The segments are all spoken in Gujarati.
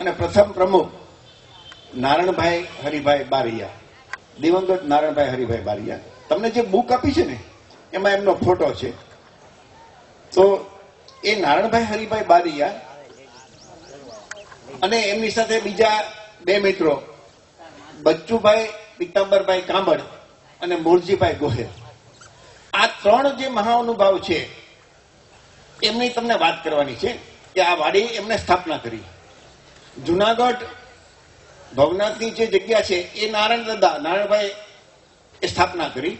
અને પ્રથમ પ્રમુખ નારણભાઈ હરિભાઈ બારિયા. દિવંગત નારણભાઈ હરિભાઈ બારિયા. તમને જે બુક આપી છે ને, એમાં એમનો ફોટો છે. તો એ નારણભાઈ હરિભાઈ બારિયા અને એમની સાથે બીજા બે મિત્રો, બચ્ચુભાઈ પિત્તાંબરભાઈ કાંબળ અને મૂળજીભાઈ ગોહેલ. આ ત્રણ જે મહાનુભાવ છે, એમની તમને વાત કરવાની છે કે આ વાડી એમને સ્થાપના કરી. જુનાગઢ ભવનાથની જે જગ્યા છે, એ નારાયણ દાદા નારાયણભાઈ એ સ્થાપના કરી.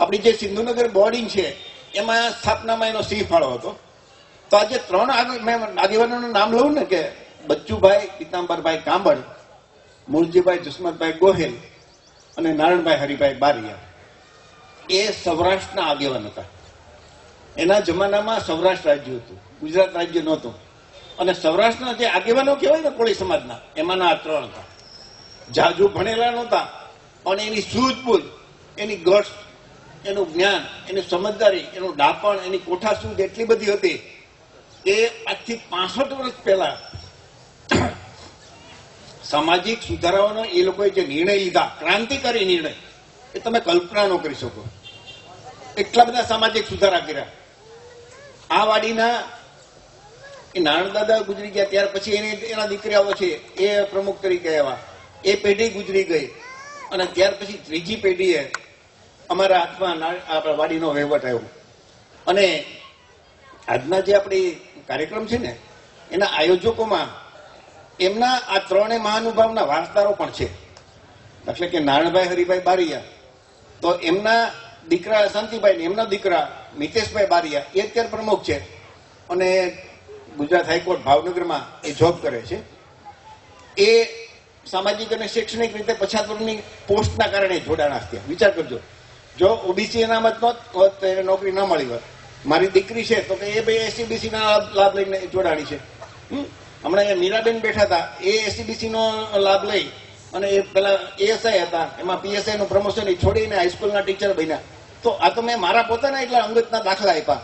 આપણી જે સિંધુનગર બોર્ડિંગ છે, એમાં સ્થાપનામાં એનો સિંહ ફાળો હતો. તો આજે ત્રણ આગેવાનોનું નામ લઉં ને કે બચ્ચુભાઈ, પિતાંબરભાઈ કાંબળ, મૂળજીભાઈ જસમતભાઈ ગોહેલ અને નારાયણભાઈ હરિભાઈ બારિયા, એ સૌરાષ્ટ્રના આગેવાન હતા. એના જમાનામાં સૌરાષ્ટ્ર રાજ્ય હતું, ગુજરાત રાજ્ય નહોતું. અને સૌરાષ્ટ્રના જે આગેવાનો કહેવાય ને કોળી સમાજના, એમાંના આ ત્રણ હતા. જાજુ ભણેલા નહોતા, પણ એની સૂઝબૂઝ, એની ગટ્સ, એનું જ્ઞાન, એની સમજદારી, એનું ડાપણ, એની કોઠાસૂઝ એટલી બધી હતી કે આજથી પાસઠ વર્ષ પહેલા સામાજિક સુધારાઓનો એ લોકોએ જે નિર્ણય લીધા, ક્રાંતિકારી નિર્ણય, એ તમે કલ્પના ન કરી શકો. એટલા બધા સામાજિક સુધારા કર્યા. આ વાડીના એ નારાયણ દાદા ગુજરી ગયા ત્યાર પછી એની એના દીકરાઓ છે, એ પ્રમુખ તરીકે આવ્યા. એ પેઢી ગુજરી ગઈ. અને ત્યાર પછી ત્રીજી પેઢીએ અમારા હાથમાં આપણા વાડીનો વહીવટ આવ્યો. અને આજના જે આપણી કાર્યક્રમ છે ને, એના આયોજકોમાં એમના આ ત્રણેય મહાનુભાવના વારસદારો પણ છે. એટલે કે નારણભાઈ, હરિભાઈ બારિયા. તો એમના દીકરા, શાંતિભાઈ ને એમના દીકરા મિતેશભાઈ બારિયા, એ અત્યારે પ્રમુખ છે. અને ગુજરાત હાઈકોર્ટ ભાવનગરમાં એ જોબ કરે છે. એ સામાજિક અને શૈક્ષણિક રીતે પછાત વર્ગની પોસ્ટના કારણે જોડાણ થયા. વિચાર કરજો. જો ઓબીસી અનામત નહોત હોત તો એને નોકરી ન મળી હોત. મારી દીકરી છે તો કે એ ભાઈ એસસીબીસી ના લાભ લઈને જોડાણી છે. હમ? હમણાં મીરાબેન બેઠા હતા. એ એસસીબીસી નો લાભ લઈ અને એ પેલા એએસઆઈ હતા. એમાં પીએસઆઈ નું પ્રમોશન છોડીને હાઈસ્કૂલના ટીચર બન્યા. તો આ તો મેં મારા પોતાના એટલા અંગતના દાખલા આપ્યા.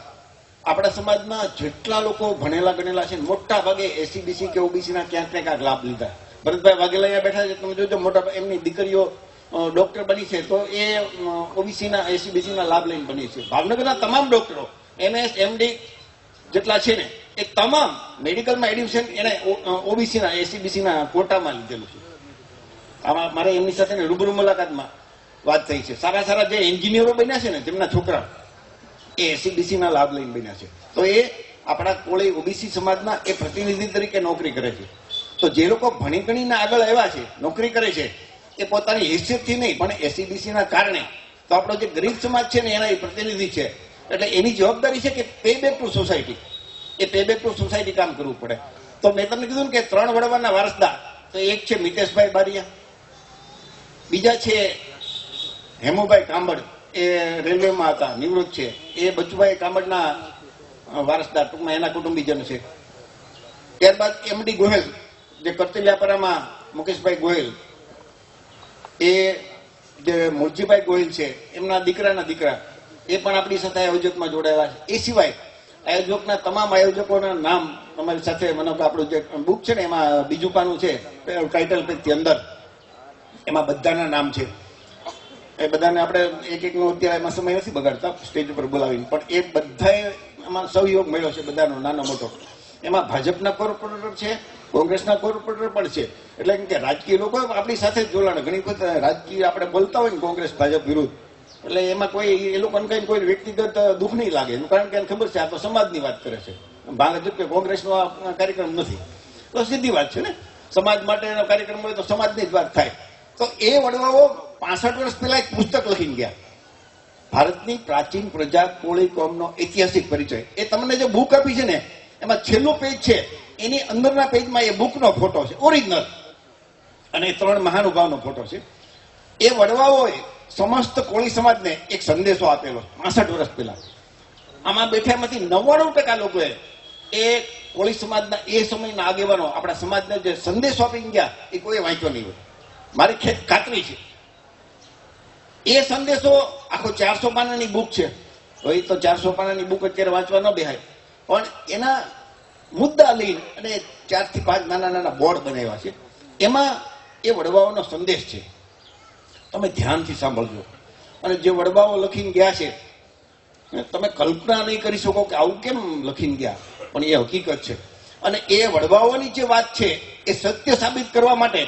આપણા સમાજમાં જેટલા લોકો ભણેલા ગણેલા છે મોટા ભાગે એસીબીસી કે ઓબીસી ના ક્યાંક ને ક્યાંક લાભ લીધા. ભરતભાઈ વાઘેલા અહીંયા બેઠા છે, તમે જોજો, મોટા એમની દીકરીઓ ડોક્ટર બની છે, તો એ ઓબીસી ના એસસીબીસી ના લાભ લઈને બની છે. ભાવનગરના તમામ ડોક્ટરો એમએસ એમડી જેટલા છે ને, એ તમામ મેડિકલમાં એડમિશન એને ઓબીસી ના એસસીબીસી ના કોટામાં લીધેલું છે. આમાં મારે એમની સાથે રૂબરૂ મુલાકાતમાં વાત થઈ છે. સારા સારા જે એન્જિનિયરો બન્યા છે ને, તેમના છોકરા એ એસીબીસીના લાભ લઈને બન્યા છે. તો એ આપણા કોળે ઓબીસી સમાજના એ પ્રતિનિધિ તરીકે નોકરી કરે છે. તો જે લોકો ભણી ગણીને આગળ આવ્યા છે, નોકરી કરે છે, એ પોતાની હેસિયતથી નહીં, પણ એસીબીસીના કારણે. તો આપણો જે ગરીબ સમાજ છે ને, એના એ પ્રતિનિધિ છે. એટલે એની જવાબદારી છે કે પે બેક ટુ સોસાયટી એ પે બેક ટુ સોસાયટી કામ કરવું પડે. તો મેં તમને કીધું ને કે ત્રણ વડવાના વારસદાર, તો એક છે મિતેશભાઈ બારિયા. બીજા છે હેમુભાઈ કાંબળ. એ રેલવેમાં હતા, નિવૃત્ત છે. એ બચુભાઈ કામડના વારસદાર, ટૂંકમાં એના કુટુંબીજન છે. ત્યારબાદ એમડી ગોહેલ, જે કરતલિયાપરામાં મુકેશભાઈ ગોહેલ. એ જે મુરજીભાઈ ગોહિલ છે, એમના દીકરાના દીકરા. એ પણ આપણી સાથે આયોજકમાં જોડાયેલા છે. એ સિવાય આયોજકના તમામ આયોજકોના નામ તમારી સાથે મને આપણું જે બુક છે ને, એમાં બીજું પાનું છે, ટાઇટલ પેજથી અંદર. એમાં બધાના નામ છે. એ બધાને આપણે એક એકનો અત્યારે એમાં સમય નથી બગાડતા, સ્ટેજ ઉપર બોલાવીને. પણ એ બધાએ એમાં સહયોગ મળ્યો છે બધાનો, નાનો મોટો. એમાં ભાજપના કોર્પોરેટર છે, કોંગ્રેસના કોર્પોરેટર પણ છે. એટલે કે રાજકીય લોકો આપણી સાથે જોડાણ, ઘણી વખત રાજકીય આપણે બોલતા હોય ને કોંગ્રેસ, ભાજપ વિરુદ્ધ. એટલે એમાં કોઈ, એ લોકોને કઈ કોઈ વ્યક્તિગત દુઃખ નહીં લાગે. એનું કારણ કે એને ખબર છે, આ તો સમાજની વાત કરે છે. ભાજપ કે કોંગ્રેસનો આ કાર્યક્રમ નથી. તો સીધી વાત છે ને? સમાજ માટેનો કાર્યક્રમ હોય તો સમાજની જ વાત થાય. તો એ વડવાઓ પાસઠ વર્ષ પહેલા એક પુસ્તક લખીને ગયા. ભારતની પ્રાચીન પ્રજા કોળી કોમનો ઐતિહાસિક પરિચય. એ તમને જે બુક આપી છે ને, એમાં છેલ્લો પેજ છે. એની અંદરના પેજમાં એ બુકનો ફોટો છે ઓરિજિનલ અને ત્રણ મહાનુભાવનો ફોટો છે. એ વડવાઓએ સમસ્ત કોળી સમાજને એક સંદેશો આપેલો, પાસઠ વર્ષ પહેલા. આમાં બેઠામાંથી નવ્વાણું ટકા લોકોએ એ કોળી સમાજના, એ સમયના આગેવાનો આપણા સમાજને જે સંદેશો આપી ગયા, એ કોઈ વાંચ્યો નહીં હોય. મારી ખેત ખાતરી છે. એ સંદેશો આખો ચારસો પાનાની બુક છે. એ તો ચારસો પાનાની બુક અત્યારે વાંચવા ન બેહાય. પણ એના મુદ્દા લઈ અને ચારથી પાંચ નાના નાના બોર્ડ બનાવ્યા છે. એમાં એ વડવાઓનો સંદેશ છે. તમે ધ્યાનથી સાંભળજો. અને જે વડવાઓ લખીને ગયા છે તમે કલ્પના નહીં કરી શકો કે આવું કેમ લખીને ગયા. પણ એ હકીકત છે. અને એ વડવાઓની જે વાત છે, એ સત્ય સાબિત કરવા માટે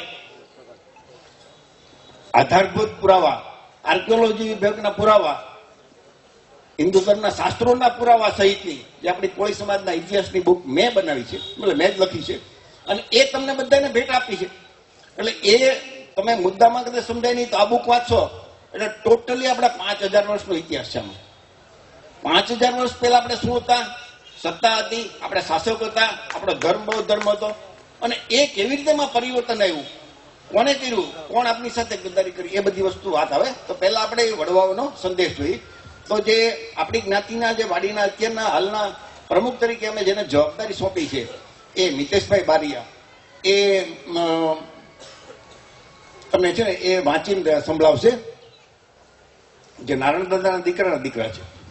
આધારભૂત પુરાવા આર્કિયોલોજી વિભાગના પુરાવા હિન્દુ ધર્મના શાસ્ત્રોના પુરાવા સહિતની જે આપણી કોળી સમાજના ઇતિહાસની બુક મેં બનાવી છે એટલે મેં જ લખી છે, અને એ તમને બધાને ભેટ આપી છે. એટલે એ તમે મુદ્દામાં કદાચ સમજાય નહીં તો આ બુક વાંચશો એટલે ટોટલી આપણા પાંચ હજાર વર્ષનો ઇતિહાસ છે આમાં. પાંચ હજાર વર્ષ પહેલા આપણે શું હતા? સત્તા હતી, આપણે શાસક હતા, આપણો ધર્મ બૌદ્ધ ધર્મ હતો. અને એ કેવી રીતે પરિવર્તન આવ્યું? કોને કર્યું? કોણ આપની સાથે ગદ્દારી કરી? એ બધી વસ્તુ વાત આવે. તો પહેલા આપણે વડવાઓનો સંદેશ જોઈએ. તો જે આપણી જ્ઞાતિના, જે વાડીના, અત્યારના હાલના પ્રમુખ તરીકે અમે જેને જવાબદારી સોંપી છે, એ મિતેશભાઈ બારિયા. એ તમને છે ને, એ વાંચીને સંભળાવશે. જે નારાયણ દાદાના દીકરાના દીકરા છે.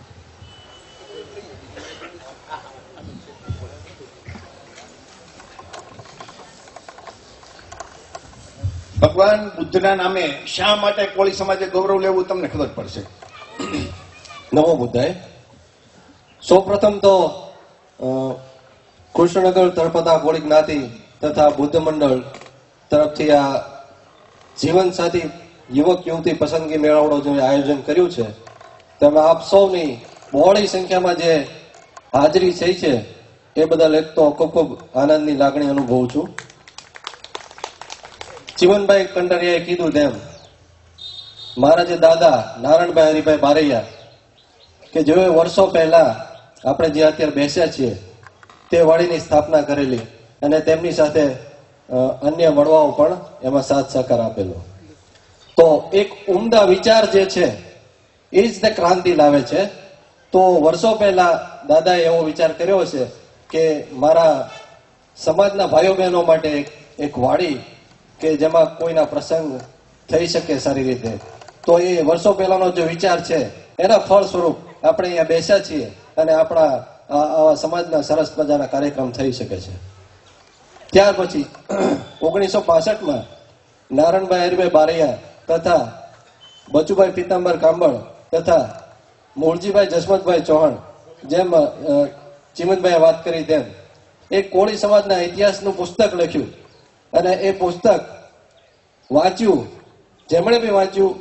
ભગવાન બુદ્ધના નામે શા માટે કોળી સમાજે ગૌરવ લેવું તમને ખબર પડશે? નમો બુદ્ધાય. સૌપ્રથમ તો અ, કૃષ્ણનગર તળપદા કોળી જ્ઞાતિ તથા બુદ્ધ મંડળ તરફથી આ જીવન સાથી યુવક યુવતી પસંદગી મેળાવડો જે આયોજન કર્યું છે તેમાં આપ સૌની બહોળી સંખ્યામાં જે હાજરી થઈ છે એ બદલ એક તો ખૂબ ખૂબ આનંદની લાગણી અનુભવું છું. જીવનભાઈ કંડરિયાએ કીધું તેમ, મારા જે દાદા નારાયણભાઈ હરિભાઈ બારૈયા, કે જેઓ વર્ષો પહેલા આપણે જે અત્યારે બેસ્યા છીએ, તે વાડીની સ્થાપના કરેલી અને તેમની સાથે અન્ય વડવાઓ પણ એમાં સાથ સહકાર આપેલો. તો એક ઉમદા વિચાર જે છે, એ જ તે ક્રાંતિ લાવે છે. તો વર્ષો પહેલા દાદાએ એવો વિચાર કર્યો છે કે મારા સમાજના ભાઈઓ બહેનો માટે એક વાડી કે જેમાં કોઈના પ્રસંગ થઈ શકે સારી રીતે. તો એ વર્ષો પહેલાનો જે વિચાર છે, એના ફળ સ્વરૂપ આપણે અહીંયા બેસ્યા છીએ અને આપણા આવા સમાજના સરસ મજાના કાર્યક્રમ થઈ શકે છે. ત્યાર પછી, ઓગણીસો પાસઠમાં નારાયણભાઈ હરિભાઈ બારૈયા તથા બચુભાઈ પીતાંબર કાંબળ તથા મૂળજીભાઈ જસવંતભાઈ ચૌહાણ જેમ ચિમનભાઈએ વાત કરી તેમ એક કોળી સમાજના ઇતિહાસનું પુસ્તક લખ્યું. અને એ પુસ્તક વાંચ્યું, જેમણે બી વાંચ્યું,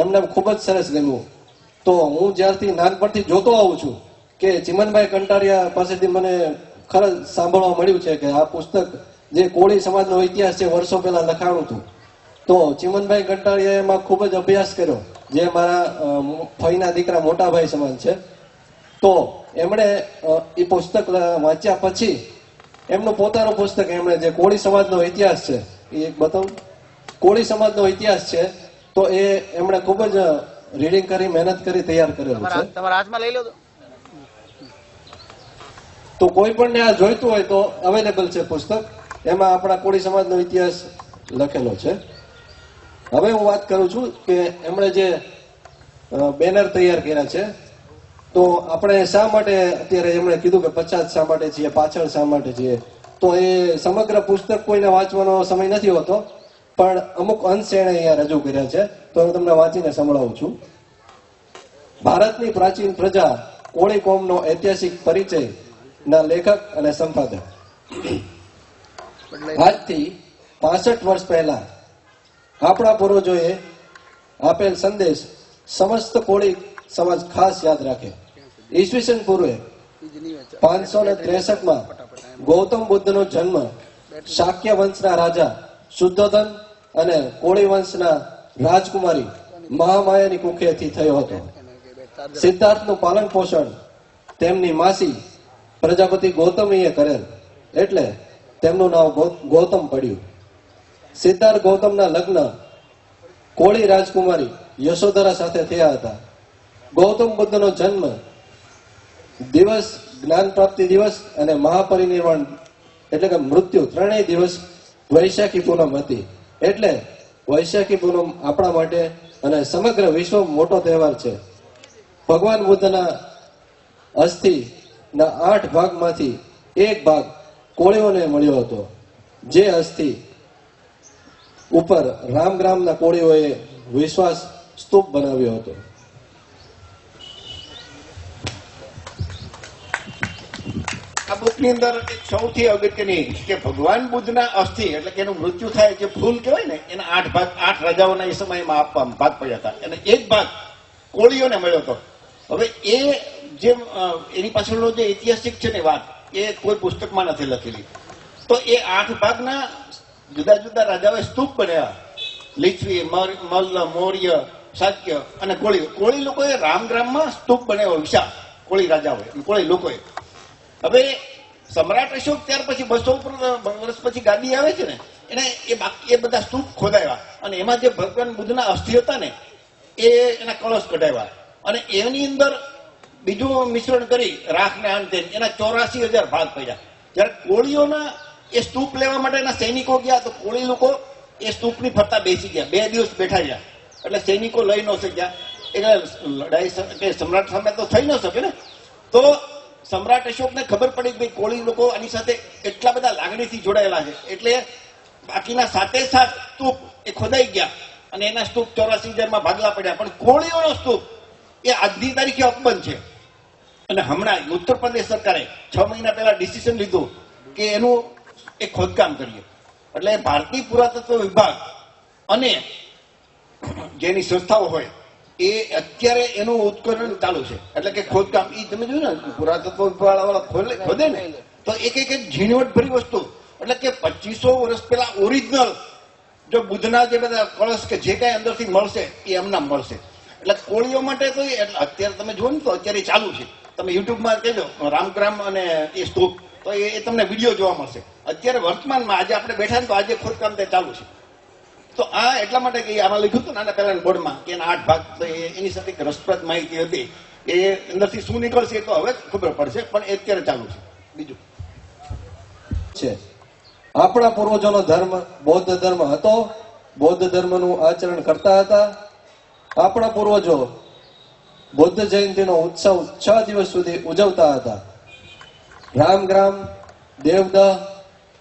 એમને ખૂબ જ સરસ ગમ્યું તો હું જ્યારથી નાનપણથી જોતો આવું છું કે ચિમનભાઈ કંટારિયા પાસેથી મને ખરજ સાંભળવા મળ્યું છે કે આ પુસ્તક જે કોળી સમાજનો ઇતિહાસ છે, વર્ષો પહેલા લખાણું હતું. તો ચિમનભાઈ કંટારિયા એમાં ખૂબ જ અભ્યાસ કર્યો, જે મારા ફઈના દીકરા મોટાભાઈ સમાન છે. તો એમણે એ પુસ્તક વાંચ્યા પછી એમનું પોતાનું પુસ્તક એમણે જે કોળી સમાજનો ઇતિહાસ છે એ એક બતાવું. કોળી સમાજનો ઇતિહાસ છે તો એ એમણે ખૂબ જ રીડિંગ કરી મહેનત કરી તૈયાર કરેલું છે. તમારા તમારા હાથમાં લઈ લો તો. તો કોઈ પણ આ જોઈતું હોય તો અવેલેબલ છે પુસ્તક. એમાં આપણા કોળી સમાજનો ઇતિહાસ લખેલો છે. હવે હું વાત કરું છું કે એમણે જે બેનર તૈયાર કર્યા છે તો આપણે શા માટે અત્યારે એમણે કીધું કે પચાસ શા માટે છીએ, પાછળ શા માટે છીએ? તો એ સમગ્ર પુસ્તક કોઈને વાંચવાનો સમય નથી હોતો, પણ અમુક અંશ એણે અહીંયા રજૂ કર્યા છે. તો હું તમને વાંચીને સંભળાવું છું. ભારતની પ્રાચીન પ્રજા કોળી કોમનો ઐતિહાસિક પરિચય ના લેખક અને સંપાદક. આજથી પાસઠ વર્ષ પહેલા આપણા પૂર્વજોએ આપેલ સંદેશ સમસ્ત કોળી સમાજ ખાસ યાદ રાખે. ઈસવીસન પૂર્વે પાંચસો ને ત્રેસઠમાં ગૌતમ બુદ્ધનો જન્મ શાક્ય વંશના રાજા શુદ્ધોધન અને કોળી વંશના રાજકુમારી મહામાયાની કુખેથી થયો હતો. સિદ્ધાર્થનું પાલન પોષણ તેમની માસી પ્રજાપતિ ગૌતમીએ કરેલ એટલે તેમનું નામ ગૌતમ પડ્યું. સિદ્ધાર્થ ગૌતમના લગ્ન કોળી રાજકુમારી યશોધરા સાથે થયા હતા. ગૌતમ બુદ્ધનો જન્મ દિવસ, જ્ઞાન પ્રાપ્તિ દિવસ અને મહાપરિનિર્વાણ, એટલે કે મૃત્યુ ત્રણેય દિવસ વૈશાખી પૂનમ હતી. એટલે વૈશાખી પૂનમ આપણા માટે અને સમગ્ર વિશ્વ મોટો તહેવાર છે. ભગવાન બુદ્ધના અસ્થિના આઠ ભાગમાંથી એક ભાગ કોળીઓને મળ્યો હતો. જે અસ્થિ ઉપર રામગ્રામના કોળીઓએ વિશ્વાસ સ્તૂપ બનાવ્યો હતો. બુકની અંદર સૌથી અગત્યની કે ભગવાન બુદ્ધના અસ્થિ, એટલે કે એનું મૃત્યુ થાય જે ફૂલ કહેવાય ને, એના આઠ ભાગ, આઠ રાજાઓના એ સમયમાં આપવામાં ભાગ પડ્યા હતા. અને એક ભાગ કોળીઓને મળ્યો હતો. હવે એ જે એની પાછળનો જે ઐતિહાસિક છે ને વાત, એ કોઈ પુસ્તકમાં નથી લખેલી. તો એ આઠ ભાગના જુદા જુદા રાજાઓએ સ્તૂપ બન્યા. મર- મલ્લ, મૌર્ય શાક્ય અને કોળી. કોળી લોકોએ રામગ્રામમાં સ્તૂપ બનાવ્યો વિશાળ કોળી રાજાઓએ કોળી લોકોએ. હવે સમ્રાટ અશોક ત્યાર પછી બસો વર્ષ પછી ગાદી આવે છે ને, એને એ બાકી, એ બધા સ્તૂપ ખોદાવ્યા. અને એમાં જે ભગવાન બુદ્ધના અસ્થિ હતા ને, એ એના કળશ કઢાવ્યા. અને એની અંદર બીજું મિશ્રણ કરી રાખ ને આન એના ચોરાસી હજાર ભાગ પડ્યા જ્યારે કોળીઓના એ સ્તૂપ લેવા માટેના સૈનિકો ગયા, તો કોળી લોકો એ સ્તૂપની ફરતા બેસી ગયા. બે દિવસ બેઠા ગયા એટલે સૈનિકો લઈ ન શક્યા. એટલે લડાઈ સમ્રાટ સામે તો થઈ ન શકે ને. તો સમ્રાટ અશોકને ખબર પડી કે ભાઈ કોળી લોકો આની સાથે એટલા બધા લાગણીથી જોડાયેલા છે. એટલે બાકીના સાથે સાત સ્તૂપ એ ખોદાઈ ગયા અને એના સ્તૂપ ચોરાસી હજારમાં ભાગલા પડ્યા. પણ કોળીઓનો સ્તૂપ એ આજની તારીખે અકબંધ છે. અને હમણાં ઉત્તર પ્રદેશ સરકારે છ મહિના પહેલા ડિસિઝન લીધું કે એનું એ ખોદકામ કરીએ. એટલે ભારતીય પુરાતત્વ વિભાગ અને જેની સંસ્થાઓ હોય એ અત્યારે એનું ઉત્કરણ ચાલુ છે. એટલે કે ખોદકામ એ તમે જોયું ને પુરાતત્વ વિભાગ વાળા ખોલે ખોદે ને તો એક એક એક ઝીણવટ ભરી વસ્તુ. એટલે કે પચીસો વર્ષ પહેલા ઓરિજિનલ જો બુદ્ધના જે બધા કળશ કે જે કાંઈ અંદરથી મળશે એ એમના મળશે. એટલે કોળીઓ માટે તો એટલે અત્યારે તમે જુઓ ને તો અત્યારે ચાલુ છે. તમે યુટ્યુબમાં કહેજો રામગ્રામ અને એ સ્તૂપ તો એ એ તમને વીડિયો જોવા મળશે. અત્યારે વર્તમાનમાં આજે આપણે બેઠા ને તો આજે ખોદકામ તે ચાલુ છે. તો આ એટલા માટે કે આમાં લખ્યું હતું નાના પહેલાના બોર્ડમાં કે એના આઠ ભાગ તો એની સાથે રસપ્રદ માહિતી હતી. એ અંદરથી શું નીકળશે એ તો હવે ખબર પડશે, પણ એ અત્યારે ચાલુ છે. બીજું. છે. આપણા પૂર્વજોનો ધર્મ, બૌદ્ધ ધર્મ હતો. બૌદ્ધ ધર્મનું આચરણ કરતા હતા. આપણા પૂર્વજો બુદ્ધ જયંતિનો ઉત્સવ છ દિવસ સુધી ઉજવતા હતા. રામગ્રામ દેવદહ,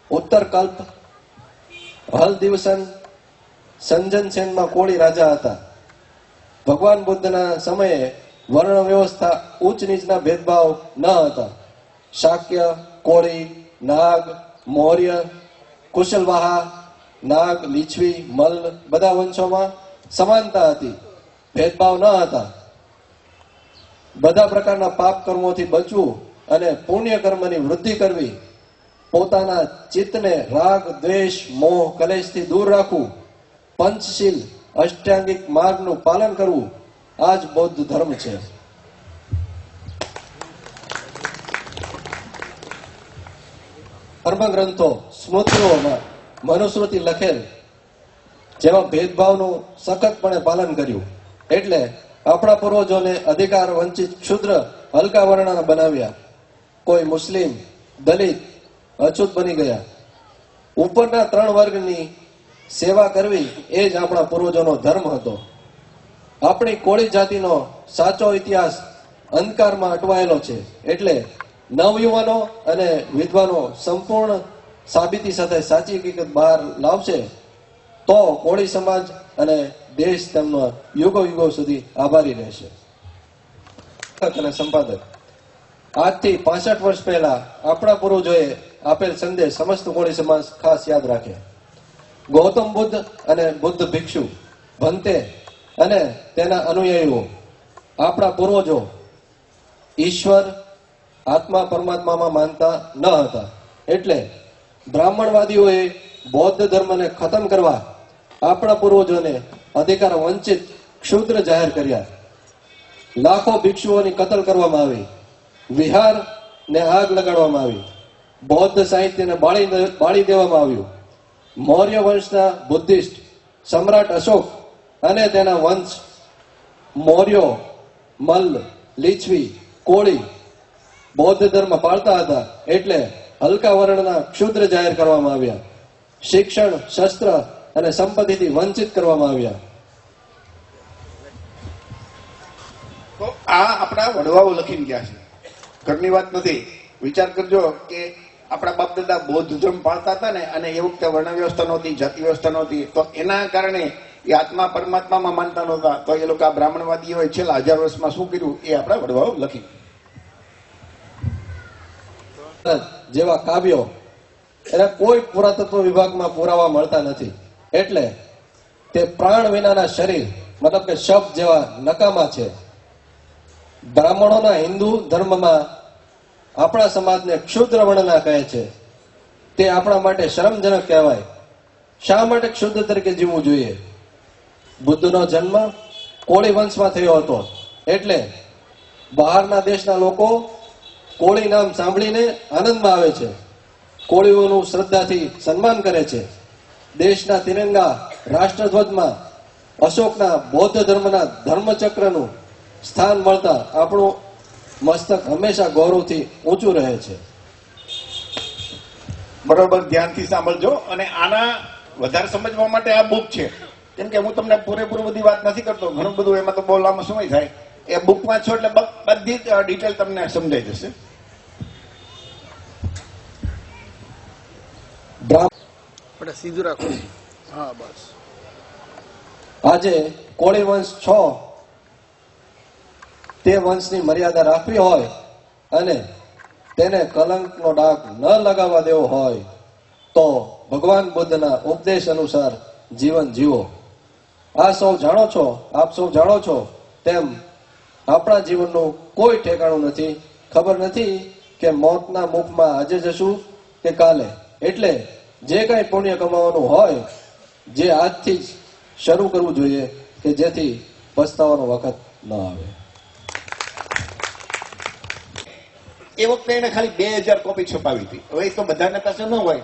ઉત્તરકલ્પ હલદિવસન સંજન સેનમાં કોળી રાજા હતા. ભગવાન બુદ્ધના સમયે વર્ણ વ્યવસ્થા ઉચ્ચ નીચના ભેદભાવ ન હતા. શાક્ય, કોળી, નાગ, મૌર્ય, કુશલવાહા, નાગ, લીછવી, મલ્લ બધા વંશોમાં સમાનતા હતી. ભેદભાવ ન હતા. બધા પ્રકારના પાપ કર્મોથી બચવું અને પુણ્ય કર્મની વૃદ્ધિ કરવી, પોતાના ચિત્તને રાગ, દ્વેષ, મોહ, કલેશથી દૂર રાખવું પંચશીલ અષ્ટાંગિક માર્ગનું પાલન કરવું આ જ બૌદ્ધ ધર્મ છે. ધર્મગ્રંથો સ્મૃતિઓમાં મનુસ્મૃતિ લખેલ, જેમાં ભેદભાવનું સખતપણે પાલન કર્યું. એટલે આપણા પૂર્વજોને અધિકાર વંચિત ક્ષુદ્ર, હલકા વર્ણના બનાવ્યા. કોઈ મુસ્લિમ, દલિત, અછૂત બની ગયા. ઉપરના ત્રણ વર્ગની સેવા કરવી એ જ આપણા પૂર્વજોનો ધર્મ હતો. આપણી કોળી જાતિનો સાચો ઇતિહાસ અંધકારમાં અટવાયેલો છે. એટલે નવયુવાનો અને વિદ્વાનો સંપૂર્ણ સાબિતી સાથે સાચી હકીકત બહાર લાવશે, તો કોળી સમાજ અને દેશ તેમનો યુગો યુગો સુધી આભારી રહેશે. અને સંપાદક, આજથી પાસઠ વર્ષ પહેલા આપણા પૂર્વજોએ આપેલ સંદેશ સમસ્ત કોળી સમાજ ખાસ યાદ રાખે. ગૌતમ બુદ્ધ અને બુદ્ધ ભિક્ષુ ભંતે અને તેના અનુયાયીઓ, આપણા પૂર્વજો, ઈશ્વર આત્મા પરમાત્મામાં માનતા ન હતા. એટલે બ્રાહ્મણવાદીઓએ બૌદ્ધ ધર્મને ખતમ કરવા આપણા પૂર્વજોને અધિકાર વંચિત ક્ષુદ્ર જાહેર કર્યા. લાખો ભિક્ષુઓની કતલ કરવામાં આવી. વિહાર ને આગ લગાડવામાં આવી. બૌદ્ધ સાહિત્યને બાળી બાળી દેવામાં આવ્યું. મૌર્ય વંશના બુદ્ધિસ્ટ સમ્રાટ અશોક અને તેના વંશ મૌર્યો મલ્લ લીછવી કોળી બૌદ્ધ ધર્મ પાળતા હતા એટલે હલકા વર્ણના ક્ષુદ્ર જાહેર કરવામાં આવ્યા. શિક્ષણ, શસ્ત્ર અને સંપત્તિથી વંચિત કરવામાં આવ્યા. તો આ આપણા વડવાઓ લખીને ગયા છે. ઘરની વાત નથી. વિચાર કરજો કે આપણા બાપ દાદા બૌદ્ધ ધર્મ પાળતા હતા ને, અને એ વખતે વર્ણ વ્યવસ્થા નહોતી જાતિ વ્યવસ્થા નહોતી તો એના કારણે એ આત્મા પરમાત્મામાં માનતા નહોતા. તો એ લોકો આ બ્રાહ્મણવાદીઓએ છેલ્લા હજાર વર્ષમાં શું કર્યું? એ આપણા વડવાઓ લખી. જેવા કાવ્યો એના કોઈ પુરાતત્વ વિભાગમાં પુરાવા મળતા નથી. એટલે તે પ્રાણ વિનાના શરીર, મતલબ કે શબ્દ જેવા નકામા છે. બ્રાહ્મણોના હિન્દુ ધર્મમાં આપણા સમાજને ક્ષુદ્ર વર્ણના કહે છે. તે આપણા માટે શરમજનક કહેવાય. શા માટે ક્ષુદ્ર તરીકે જીવવું જોઈએ? બુદ્ધનો જન્મ કોળી વંશમાં થયો હતો. એટલે બહારના દેશના લોકો કોળી નામ સાંભળીને આનંદમાં આવે છે. કોળીઓનું શ્રદ્ધાથી સન્માન કરે છે. દેશના તિરંગા રાષ્ટ્રધ્વજમાં અશોકના બૌદ્ધ ધર્મના ધર્મચક્રનું સ્થાન મળતા આપણું મસ્તક હંમેશા ગૌરવથી ઊંચું રહે છે. બરોબર ધ્યાનથી સાંભળજો અને આના વધારે સમજવા માટે આ બુક છે. કેમ કે હું તમને પૂરેપૂરી બધી વાત નથી કરતો ઘણું બધું એમાં તો બહુ લાંબો સમય થાય. એ બુક વાંચો એટલે બધી જ ડિટેલ તમને સમજાઈ જશે. સીધું રાખો. હા બસ. આજે કોળી વંશ છો તે વંશની મર્યાદા રાખવી હોય અને તેને કલંકનો ડાક ન લગાવવા દેવો હોય, તો ભગવાન બુદ્ધના ઉપદેશ અનુસાર જીવન જીવો. આ સૌ જાણો છો, આપ સૌ જાણો છો, તેમ આપણા જીવનનું કોઈ ઠેકાણું નથી. ખબર નથી કે મોતના મુખમાં આજે જશું કે કાલે. એટલે જે કંઈ પુણ્ય કમાવાનું હોય, જે આજથી જ શરૂ કરવું જોઈએ કે જેથી પસ્તાવાનો વખત ન આવે. એ વખતે એને ખાલી બે હજાર કોપી છપાવી હતી. હવે તો બધાના પાસે ન હોય.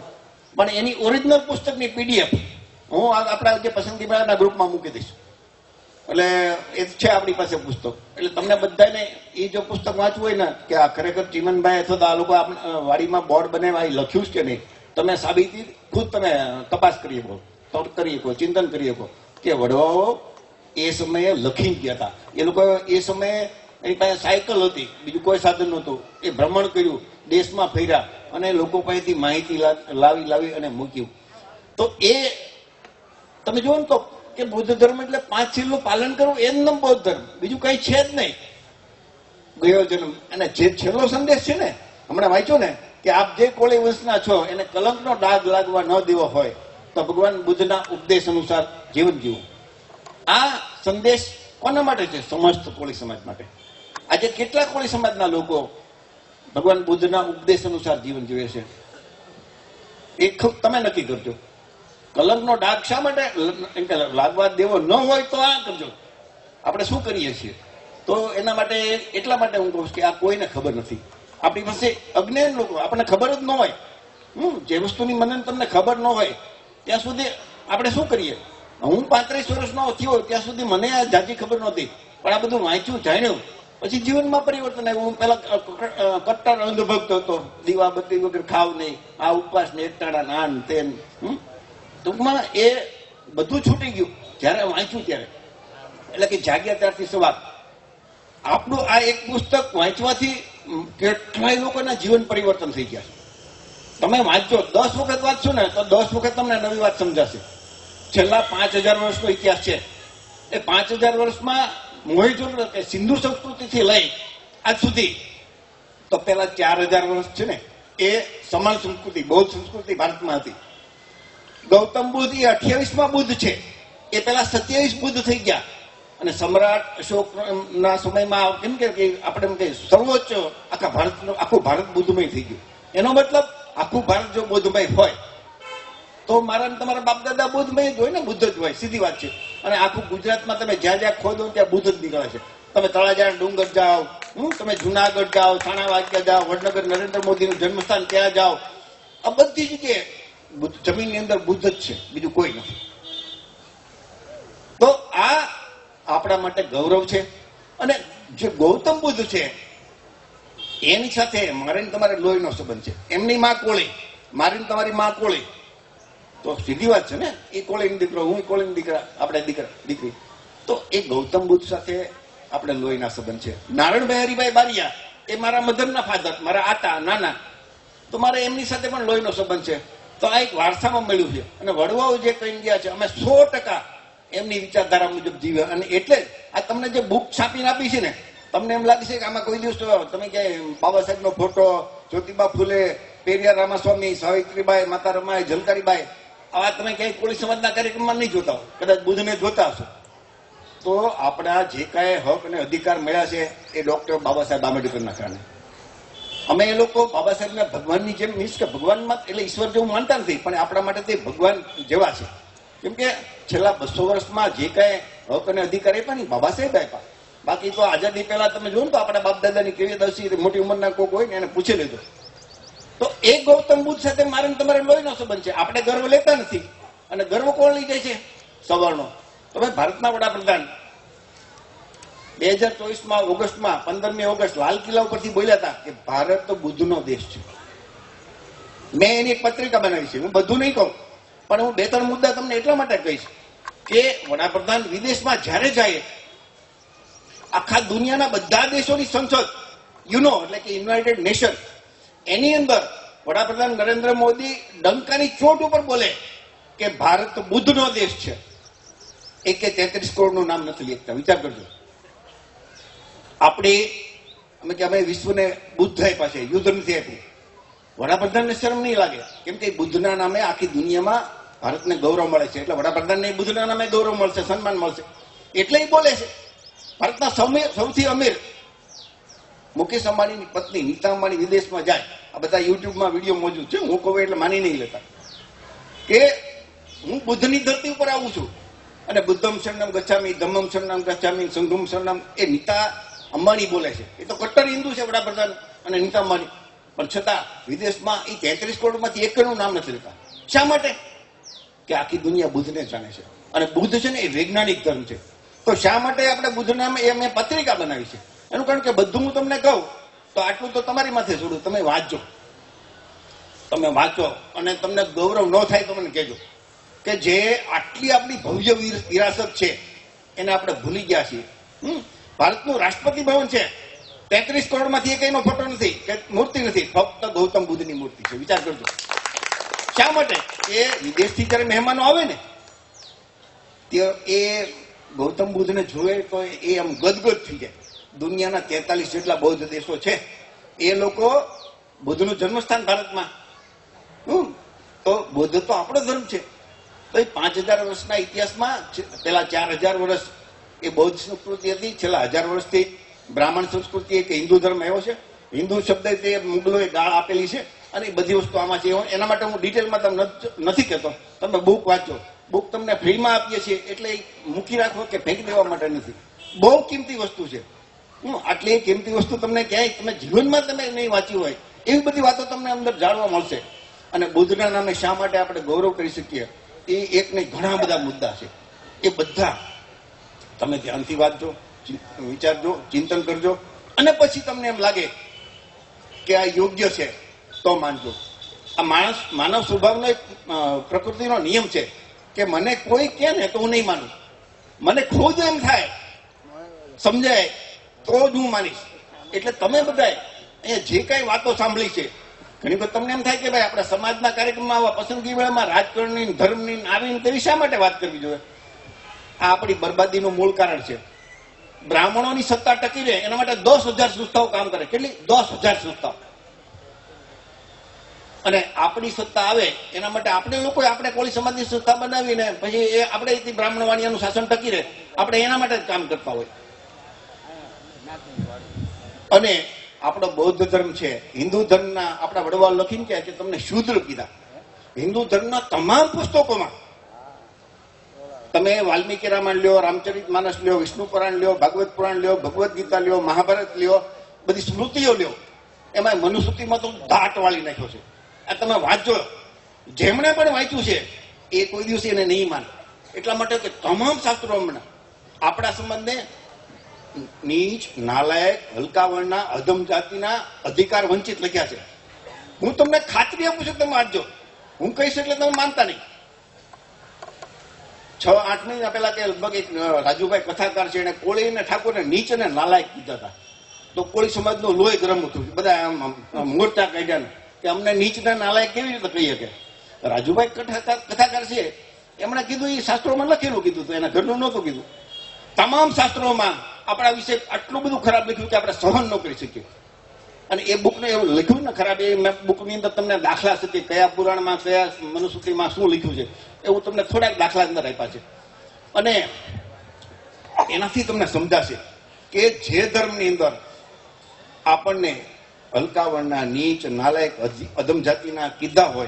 પણ એની ઓરિજિનલ પુસ્તકની પીડીએફ હું આપણા જે પસંદગી મેળાના ગ્રુપમાં મૂકી દઈશ. એટલે એ છે આપણી પાસે પુસ્તક. એટલે તમને બધાને એ જો પુસ્તક વાંચવું હોય ને, કે આ ખરેખર ચીમનભાઈ અથવા તો આ લોકો વાડીમાં બોર્ડ બનાવ્યા એ લખ્યું છે કે નહીં, તમે સાબિતી ખુદ તમે તપાસ કરી શકો. તર્ક કરી શકો, ચિંતન કરી શકો કે વડવાઓ એ સમયે લખી ગયા હતા. એ લોકો એ સમયે એની પાસે સાયકલ હતી, બીજું કોઈ સાધન નહોતું. એ ભ્રમણ કર્યું, દેશમાં ફર્યા અને લોકો પાસેથી માહિતી લાવી લાવી અને મૂક્યું. તો એ, તમે જુઓ ને તો કે બૌદ્ધ ધર્મ એટલે પાંચ શીલનું પાલન કરવું એ બૌદ્ધ ધર્મ. બીજું કઈ છે જ નહીં. ગયો જન્મ. અને જે છેલ્લો સંદેશ છે ને, હમણાં વાંચ્યો ને, કે આપ જે કોળી વંશના છો, એને કલંકનો ડાઘ લાગવા ન દેવો હોય, તો ભગવાન બુદ્ધના ઉપદેશ અનુસાર જીવન જીવો. આ સંદેશ કોના માટે છે? સમસ્ત કોળી સમાજ માટે. આજે કેટલા કોળી સમાજના લોકો ભગવાન બુદ્ધના ઉપદેશ અનુસાર જીવન જીવે છે. એ તમે નક્કી કરજો. કલંકનો ડાઘ શા માટે? લાગવા દેવો ન હોય તો આ કરજો. આપણે શું કરીએ છીએ? તો એના માટે એટલા માટે હું કહું છું કે આ કોઈને ખબર નથી. આપણી પાસે અજ્ઞાન લોકો, આપણને ખબર જ ન હોય. હમ, જે વસ્તુની મને તમને ખબર ન હોય, ત્યાં સુધી આપણે શું કરીએ? હું પાંત્રીસ વર્ષનો થયો, ત્યાં સુધી મને આ જાજી ખબર નહોતી. પણ આ બધું વાંચ્યું, જાણ્યું. પછી જીવનમાં પરિવર્તન આવ્યું. હું પેલા કટ્ટર અંધભક્ત હતો. દીવા બત્તી વગર ખાવ નહીં. આ ઉપવાસ ને એકટાણા નાન તેન, હમ? ટૂંકમાં એ બધું છૂટી ગયું. જ્યારે વાંચ્યું ત્યારે. એટલે કે જાગ્યા ત્યારથી સવાર આપણું આ એક પુસ્તક વાંચવાથી કેટલાય લોકોના જીવન પરિવર્તન થઈ ગયા તમે વાંચો દસ વખત વાંચશો ને, તો દસ વખત તમને નવી વાત સમજાશે. છેલ્લા પાંચ હજાર વર્ષનો ઇતિહાસ છે. એ પાંચ હજાર વર્ષમાં મોહિજોડો કે સિંધુ સંસ્કૃતિથી લઈ આજ સુધી, તો પેલા ચાર હજાર વર્ષ છે ને, એ સમાન સંસ્કૃતિ, બૌદ્ધ સંસ્કૃતિ ભારતમાં હતી. ગૌતમ બુદ્ધ એ અઠ્યાવીસમાં બુદ્ધ છે. એ પેલા સત્યાવીસ બુદ્ધ થઈ ગયા. અને સમ્રાટ અશોક ના સમયમાં કેમ કે આપણે એમ કહીએ, સર્વોચ્ચ આખા ભારત આખું ભારત બુદ્ધમય થઈ ગયું. એનો મતલબ, આખું ભારત જો બુદ્ધમય હોય તો મારા તમારા બાપ દાદા બુદ્ધ મેં હોય ને, બુદ્ધ જ હોય, સીધી વાત છે. અને આખું ગુજરાતમાં તમે જ્યાં જ્યાં ખોદો ત્યાં બુદ્ધ જ નીકળે છે. તમે તળાજા ડુંગર જાઓ હું તમે જુનાગઢ જાઓ થાણા વાગ્યા જાઓ, વડનગર નરેન્દ્ર મોદીનું જન્મસ્થાન ત્યાં જાઓ. આ બધી જગ્યાએ જમીનની અંદર બુદ્ધ જ છે, બીજું કોઈ નથી. તો આ આપણા માટે ગૌરવ છે. અને જે ગૌતમ બુદ્ધ છે, એની સાથે મારે તમારે લોહીનો સંબંધ છે. એમની માં કોળી, મારી તમારી માં કોળી. તો સીધી વાત છે ને? એ કોળીનો દીકરો, હું કોલિંગ દીકરા, આપણે દીકરા, દીકરી. તો એ ગૌતમ બુદ્ધ સાથે આપણે લોહીના સંબંધ છે. નારાયણભાઈ હરિભાઈ બારિયા, એ મારા મધરના ફાધર મારા આતા, નાના. તો મારે એમની સાથે પણ લોહીનો સંબંધ છે. તો આ એક વારસામાં મળ્યું છે. અને વડવાઓ જે કહી ગયા છે, અમે સો ટકા એમની વિચારધારા મુજબ જીવે અને એટલે આ તમને જે બુક છાપીને આપી છે ને, તમને એમ લાગે છે કે આમાં કોઈ દિવસ તમે ક્યાંય બાબા સાહેબનો ફોટો, જ્યોતિબા ફૂલે, પેરિયા રામાસ્વામી, સાવિત્રીબાઈ, માતા રમાઈ ઝલકારીબાઈ આવા તમે ક્યાંય કોળી સમાજના કાર્યક્રમમાં નહીં જોતા હો. કદાચ બુધને જોતા હશો. તો આપણા જે કાંઈ હક અને અધિકાર મળ્યા છે એ ડોક્ટર બાબા સાહેબ આંબેડકરના કારણે. અમે એ લોકો બાબા સાહેબને ભગવાનની જેમ મીન્સ કે ભગવાનમાં એટલે ઈશ્વર જેવું માનતા નથી, પણ આપણા માટે તે ભગવાન જેવા છે. કેમ કે છેલ્લા બસો વર્ષમાં જે કાંઈ હક અને અધિકાર આપ્યા ને બાબા સાહેબ આપ્યા. બાકી તો આઝાદી પહેલા તમે જોયું તો આપણા બાપ દાદાની કેવી દસી મોટી ઉંમરના કોઈક હોય ને એને પૂછી લેજો તો એ ગૌતમ બુદ્ધ સાથે મારે તમારે લોહીનો સંબંધ છે. આપણે ગર્વ લેતા નથી. અને ગર્વ કોણ લઈ જાય છે? સવર્ણો ભાઈ, ભારતના વડાપ્રધાન બે હજાર ચોવીસમાં ઓગસ્ટમાં, પંદરમી ઓગસ્ટ, લાલ કિલ્લા ઉપરથી બોલ્યા હતા કે ભારત તો બુદ્ધનો દેશ છે. મેં એની એક પત્રિકા બનાવી છે. હું બધું નહીં કહું. પણ હું બે ત્રણ મુદ્દા તમને એટલા માટે કહીશ કે વડાપ્રધાન વિદેશમાં જ્યારે જાય, આખા દુનિયાના બધા દેશોની સંસદ યુનો એટલે કે યુનાઇટેડ નેશન એની અંદર વડાપ્રધાન નરેન્દ્ર મોદી ડંકાની ચોટ ઉપર બોલે કે ભારત બુદ્ધનો દેશ છે. એક તેત્રીસ કરોડનું નામ નથી લેખતા. વિચાર કરજો. આપણે, અમે કે અમે વિશ્વને બુદ્ધ આપ્યા છે, યુદ્ધ નથી આપ્યું. વડાપ્રધાનને શરમ નહીં લાગે. કેમ કે બુદ્ધના નામે આખી દુનિયામાં ભારતને ગૌરવ મળે છે. એટલે વડાપ્રધાનને બુદ્ધના નામે ગૌરવ મળશે, સન્માન મળશે. એટલે એ બોલે છે. ભારતના સૌથી અમીર મુકેશ અંબાણીની પત્ની નીતા અંબાણી વિદેશમાં જાય. આ બધા યુટ્યુબમાં વીડિયો મોજૂદ છે હું કહું એટલે માની નહીં લેતા. કે હું બુદ્ધની ધરતી ઉપર આવું છું. અને બુદ્ધમ શરણમ ગચ્છામી, ધમ્મમ શરણમ ગચ્છામી, સંઘમ શરણમ, એ નીતા અંબાણી બોલે છે. એ તો કટ્ટર હિન્દુ છે વડાપ્રધાન અને નીતા અંબાણી. પણ છતાં વિદેશમાં એ તેત્રીસ કરોડમાંથી એકનું નામ નથી લેતા. શા માટે? કે આખી દુનિયા બુદ્ધને જાણે છે. અને બુદ્ધ છે ને એ વૈજ્ઞાનિક ધર્મ છે. તો શા માટે આપણે બુદ્ધ નામે એ મેં પત્રિકા બનાવી છે? એનું કારણ કે બધું હું તમને કહું, તો આટલું તો તમારી માથે છોડું તમે વાંચો તમે વાંચો અને તમને ગૌરવ ન થાય તો મને કહેજો કે જે આટલી આપણી ભવ્ય વિરાસત છે, એને આપણે ભૂલી ગયા છીએ? ભારતનું રાષ્ટ્રપતિ ભવન છે. તેત્રીસ કરોડમાંથી એક એનો ફોટો નથી, કે મૂર્તિ નથી, ફક્ત ગૌતમ બુદ્ધની મૂર્તિ છે. વિચાર કરજો. શા માટે? એ વિદેશથી જયારે મહેમાનો આવે ને, તે એ ગૌતમ બુદ્ધને જોવે તો એ આમ ગદગદ થઈ જાય. દુનિયાના તેતાલીસ જેટલા બૌદ્ધ દેશો છે, એ લોકો બુદ્ધનું જન્મસ્થાન ભારતમાં. હમ, તો બુદ્ધ તો આપણો ધર્મ છે. તો એ પાંચ હજાર વર્ષના ઇતિહાસમાં પેલા ચાર હજાર વર્ષ એ બૌદ્ધ સંસ્કૃતિ હતી, છેલ્લા હજાર વર્ષથી બ્રાહ્મણ સંસ્કૃતિ એક હિન્દુ ધર્મ એવો છે. હિન્દુ શબ્દ તે મુગલોએ ગાળ આપેલી છે અને એ બધી વસ્તુ આમાં છે. એના માટે હું ડિટેલમાં તમને નથી કહેતો. તમે બુક વાંચો. બુક તમને ફ્રીમાં આપીએ છીએ, એટલે મૂકી રાખો કે ફેંકી દેવા માટે નથી. બહુ કિંમતી વસ્તુ છે. હમ, આટલી કિંમતી વસ્તુ તમને ક્યાંય તમે જીવનમાં તમે નહીં વાંચી હોય એવી બધી વાતો તમને અંદર જાણવા મળશે. અને બુદ્ધના નામે શા માટે આપણે ગૌરવ કરી શકીએ? એ એક નહીં ઘણા બધા મુદ્દા છે. એ બધા તમે ધ્યાનથી વાંચજો વિચારજો ચિંતન કરજો. અને પછી તમને એમ લાગે કે આ યોગ્ય છે તો માનજો. આ માણસ માનવ સ્વભાવનો એક પ્રકૃતિનો નિયમ છે કે મને કોઈ કે ને તો હું નહીં માનું. મને ખુદ એમ થાય. સમજાય? તો જ હું માનીશ. એટલે તમે બધાએ અહીંયા જે કાંઈ વાતો સાંભળી છે, ઘણી વખત તમને એમ થાય કે ભાઈ આપણા સમાજના કાર્યક્રમમાં આવા પસંદગી વેળામાં રાજકારણની ધર્મની આવીને આવી તેવી શા માટે વાત કરવી જોઈએ? આ આપણી બરબાદીનું મૂળ કારણ છે. બ્રાહ્મણોની સત્તા ટકી રહે, એના માટે દસ હજાર સંસ્થાઓ કામ કરે. કેટલી? દસ હજાર સંસ્થાઓ. અને આપણી સત્તા આવે, એના માટે આપણે લોકો આપણે કોળી સમાજની સંસ્થા બનાવીને પછી એ આપણે બ્રાહ્મણ વાણિયાનું શાસન ટકી રહે. આપણે એના માટે જ કામ કરતા હોય. અને આપણો બૌદ્ધ ધર્મ છે, હિન્દુ ધર્મના આપણા વડવાઓ લખીને કહે કે તમને શુદ્ર કીધા. હિન્દુ ધર્મના તમામ પુસ્તકોમાં તમે વાલ્મીકી રામાયણ લ્યો, રામચરિત માનસ લ્યો, વિષ્ણુ પુરાણ લ્યો, ભાગવત પુરાણ લ્યો, ભગવદ્ ગીતા લ્યો, મહાભારત લ્યો, બધી સ્મૃતિઓ લ્યો, એમાં મનુસ્મૃતિમાં તો દાટ વાળી નાખ્યો છે. આ તમે વાંચો જેમણે પણ વાંચ્યું છે, એ કોઈ દિવસે એને નહીં માને. એટલા માટે કે તમામ શાસ્ત્રો હમણાં આપણા સંબંધને નીચ, નાલાયક હલકા વર્ણના અધમ જાતિના અધિકાર વંચિત લખ્યા છે. હું તમને ખાતરી આપું છું તમે વાંચજો. હું કહીશ એટલે તમે માનતા નહીં. છ આઠ મહિના પહેલા તે લગભગ એક રાજુભાઈ કથાકાર છે, એને કોળી અને ઠાકોરને નીચ અને નાલાયક કીધા હતા. તો કોળી સમાજનું લોહી ગરમ હતું. બધા આમ મોરચા કાઢ્યા કે અમને નીચના નાલાયક કેવી રીતે કહી શકે રાજુભાઈ કથા કથાકાર છે. એમણે કીધું એ શાસ્ત્રોમાં લખેલું કીધું હતું. એના ઘરનું નહોતું કીધું. તમામ શાસ્ત્રોમાં આપણા વિશે આટલું બધું ખરાબ લખ્યું કે આપણે સહન ન કરી શકીએ. અને એ બુકને એવું લખ્યું ને ખરાબ, એ બુકની અંદર તમને દાખલા છે કે કયા પુરાણમાં, કયા મનુસ્મૃતિમાં શું લખ્યું છે એવું તમને થોડાક દાખલા અંદર આપ્યા છે. અને એનાથી તમને સમજાશે કે જે ધર્મની અંદર આપણને હલકાવણના નીચ નાલાયક અધિ- અધમ જાતિના કીધા હોય,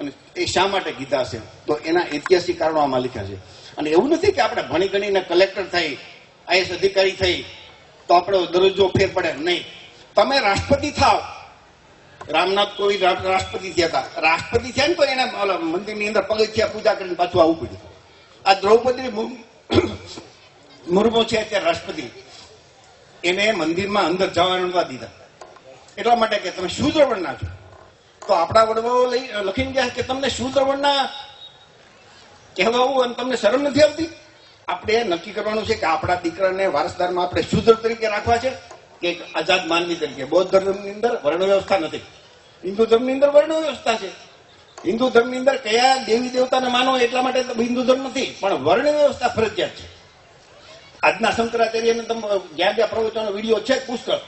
અને એ શા માટે કીધા છે તો એના ઐતિહાસિક કારણો આમાં લખ્યા છે. અને એવું નથી કે આપણે ભણી ગણીને કલેક્ટર થઈ આઈએસ અધિકારી થઈ. તો આપણો દરજ્જો ફેર પડે નહીં. તમે રાષ્ટ્રપતિ થાવ. રામનાથ કોવિંદ રાષ્ટ્રપતિ થયા હતા. રાષ્ટ્રપતિ થયા ને તો એને મંદિરની અંદર પગથિયા પૂજા કરીને પાછું આવવું પડ્યું. આ દ્રૌપદી મુર્મુ છે અત્યારે રાષ્ટ્રપતિ. એને મંદિરમાં અંદર જવા દીધા. એટલા માટે કે તમે શૂદ્ર વર્ણના છો. તો આપણા વડવાઓ લઈ લખીને ગયા કે તમને શૂદ્ર વર્ણના કહેવાવું અને તમને શરમ નથી આવતી? આપણે નક્કી કરવાનું છે કે આપણા દીકરાને વારસદારમાં આપણે શુદ્ર તરીકે રાખવા છે કે એક આઝાદ માનવી તરીકે? બૌદ્ધ ધર્મની અંદર વર્ણ વ્યવસ્થા નથી. હિન્દુ ધર્મની અંદર વર્ણ વ્યવસ્થા છે. હિન્દુ ધર્મની અંદર કયા દેવી દેવતાને માનો એટલા માટે હિન્દુ ધર્મ નથી, પણ વર્ણ વ્યવસ્થા ફરજિયાત છે. આજના શંકરાચાર્યને તમે જ્યાં જ્યાં પ્રવચનો વીડિયો છે પુષ્કળ,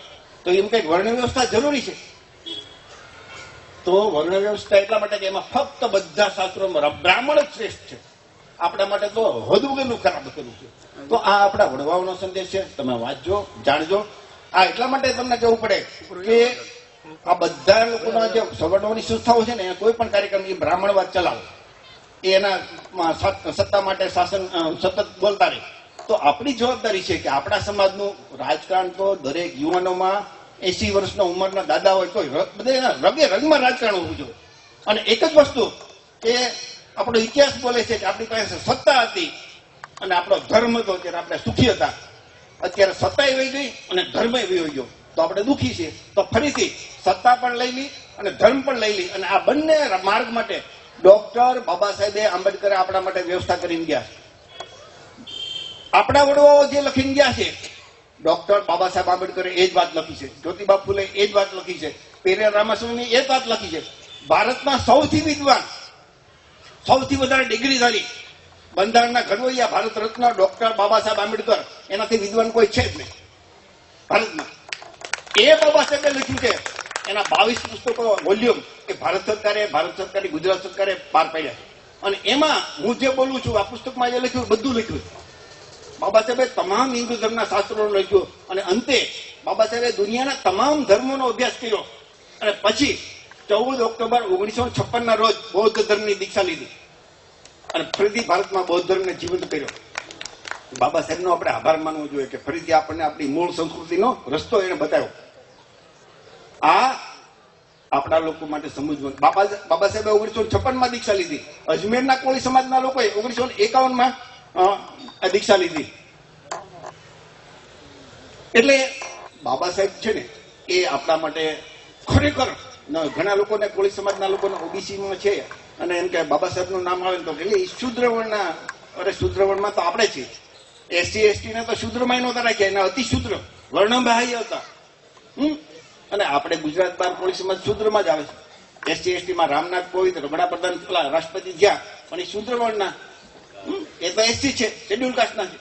તો એમ કંઈક વર્ણ વ્યવસ્થા જરૂરી છે? તો વર્ણ વ્યવસ્થા એટલા માટે કે એમાં ફક્ત બધા શાસ્ત્રોમાં બ્રાહ્મણ જ શ્રેષ્ઠ છે. આપણા માટે તો હદ વગરનું ખરાબ કર્યું છે. તો આ આપણા વડવાઓનો સંદેશ છે. તમે વાંચજો, જાણજો. આ એટલા માટે તમને કહેવું પડે કે આ બધા લોકોના જે સવર્ણોની સંસ્થાઓ છે ને, એ કોઈ પણ કાર્યક્રમ બ્રાહ્મણવાદ ચલાવો. એના સત્તા માટે શાસન સતત બોલતા રહે. તો આપણી જવાબદારી છે કે આપણા સમાજનું રાજકારણ તો દરેક યુવાનોમાં એસી વર્ષના ઉંમરના દાદા હોય તો બધા એના રગે રંગમાં રાજકારણ હોવું જોઈએ. અને એક જ વસ્તુ કે આપણો ઇતિહાસ બોલે છે કે આપણી પાસે સત્તા હતી અને આપણો ધર્મ હતો ત્યારે આપણે સુખી હતા. અત્યારે સત્તા વહી ગઈ અને ધર્મ વહી ગયો. તો આપણે દુઃખી છીએ. તો ફરીથી સત્તા પણ લઈ લી અને ધર્મ પણ લઈ લી. અને આ બંને માર્ગ માટે ડોક્ટર બાબા સાહેબે આંબેડકરે આપણા માટે વ્યવસ્થા કરીને ગયા. આપણા વડવાઓ જે લખીને ગયા છે, ડોક્ટર બાબા સાહેબ આંબેડકરે એ જ વાત લખી છે. જ્યોતિબા ફૂલે એ જ વાત લખી છે. પેરિયાર રામાસ્વામી એ જ વાત લખી છે. ભારતમાં સૌથી વિદ્વાન સૌથી વધારે ડિગ્રી ધારી બંધારણના ઘડવૈયા ભારત રત્ન ડોક્ટર બાબા સાહેબ આંબેડકર, એનાથી વિદ્વાન કોઈ છે જ નહીં. ભારતમાં. એ બાબા સાહેબે લખ્યું છે, એના બાવીસ પુસ્તકો વોલ્યુમ એ ભારત સરકારે ભારત સરકારે, ગુજરાત સરકારે બહાર પાડ્યા અને એમાં હું જે બોલું છું, આ પુસ્તકમાં જે લખ્યું, બધું લખ્યું બાબા સાહેબે તમામ હિન્દુ ધર્મના શાસ્ત્રો લખ્યું. અને અંતે બાબા સાહેબે દુનિયાના તમામ ધર્મોનો અભ્યાસ કર્યો. અને પછી ચૌદ ઓક્ટોબર ઓગણીસો છપ્પન ના રોજ બૌદ્ધ ધર્મની દીક્ષા લીધી. અને ફરીથી ભારતમાં બૌદ્ધ ધર્મને જીવંત કર્યો. બાબા સાહેબનો આપણે આભાર માનવો જોઈએ કે ફરીથી આપણને આપણી મૂળ સંસ્કૃતિનો રસ્તો એને બતાવ્યો. આ આપણા લોકો માટે સમજવું બાબા બાબા સાહેબે ઓગણીસો છપ્પનમાં દીક્ષા લીધી. અજમેરના કોળી સમાજના લોકોએ ઓગણીસો એકાવનમાં દીક્ષા લીધી. એટલે બાબા સાહેબ છે ને, એ આપણા માટે ખરેખર ઘણા લોકોને કોળી સમાજના લોકોને ઓબીસીમાં છે અને એમ કે બાબા સાહેબનું નામ આવે તો કે શુદ્રવણના અરે શુદ્રવણમાં તો આપણે છીએ. એસટી ને તો શુદ્રમાં નહોતા રાખ્યા એના અતિ શુદ્ર. વર્ણબાહ્ય હતા. હમ? અને આપણે ગુજરાત બાર કોળી સમાજ શુદ્રમાં જ આવે છે. એસટી એસટી માં રામનાથ કોવિંદ વડાપ્રધાન પેલા રાષ્ટ્રપતિ જ્યાં, પણ એ શુદ્રવર્ણના? એ તો એસટી છે, શેડ્યુલ કાસ્ટના છે.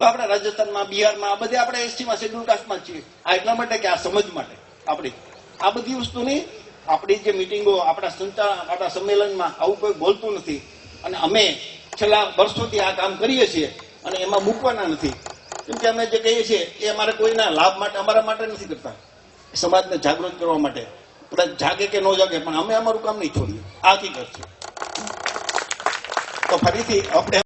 આપણે રાજસ્થાનમાં, બિહારમાં, આ બધે આપણે એસટીમાં, શેડ્યુલ કાસ્ટમાં છીએ. આ એટલા માટે કે આ સમજ માટે, આપણી. આ બધી વસ્તુની આપણી જે મિટિંગો આપણા સંતા, આપણા સંમેલનમાં આવું કોઈ બોલતું નથી. અને અમે છેલ્લા વર્ષોથી આ કામ કરીએ છીએ અને એમાં મૂકવાના નથી. કેમ કે અમે જે કહીએ છીએ, એ અમારે કોઈના લાભ માટે, અમારા માટે નથી કરતા. સમાજને જાગૃત કરવા માટે. કદાચ જાગે કે ન જાગે, પણ અમે અમારું કામ નહીં છોડીએ. આ હકીકત છે. તો ફરીથી આપણે